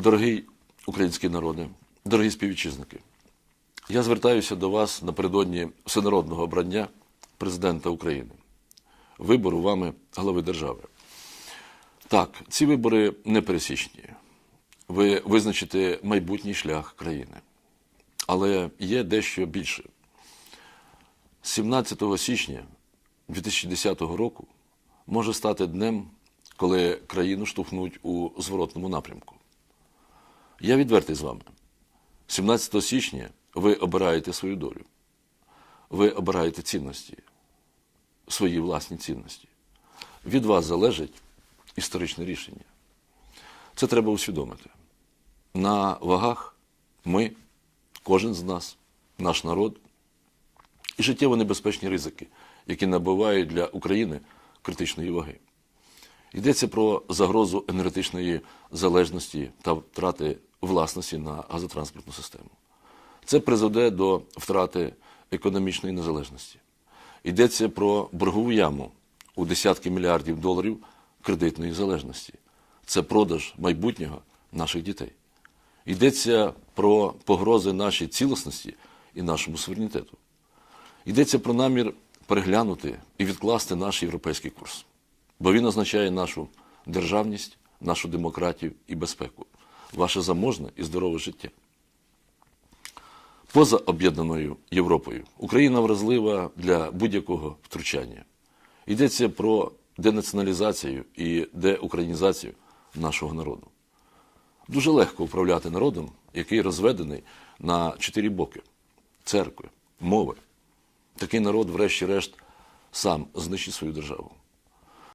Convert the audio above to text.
Дорогий український народи, дорогі співвітчизники, я звертаюся до вас напередодні всенародного обрання президента України, вибору вами глави держави. Так, ці вибори не пересічні. Ви визначите майбутній шлях країни. Але є дещо більше. 17 січня 2010 року може стати днем, коли країну штовхнуть у зворотному напрямку. Я відвертий з вами. 17 січня ви обираєте свою долю. Ви обираєте цінності, свої власні цінності. Від вас залежить історичне рішення. Це треба усвідомити. На вагах ми, кожен з нас, наш народ і життєво небезпечні ризики, які набувають для України критичної ваги. Йдеться про загрозу енергетичної залежності та втрати власності на газотранспортну систему. Це призведе до втрати економічної незалежності. Йдеться про боргову яму у десятки мільярдів доларів кредитної залежності. Це продаж майбутнього наших дітей. Йдеться про погрози нашій цілісності і нашому суверенітету. Йдеться про намір переглянути і відкласти наш європейський курс, бо він означає нашу державність, нашу демократію і безпеку, ваше заможне і здорове життя. Поза об'єднаною Європою Україна вразлива для будь-якого втручання. Йдеться про денаціоналізацію і деукраїнізацію нашого народу. Дуже легко управляти народом, який розведений на чотири боки церкви, мови. Такий народ, врешті-решт, сам знищить свою державу.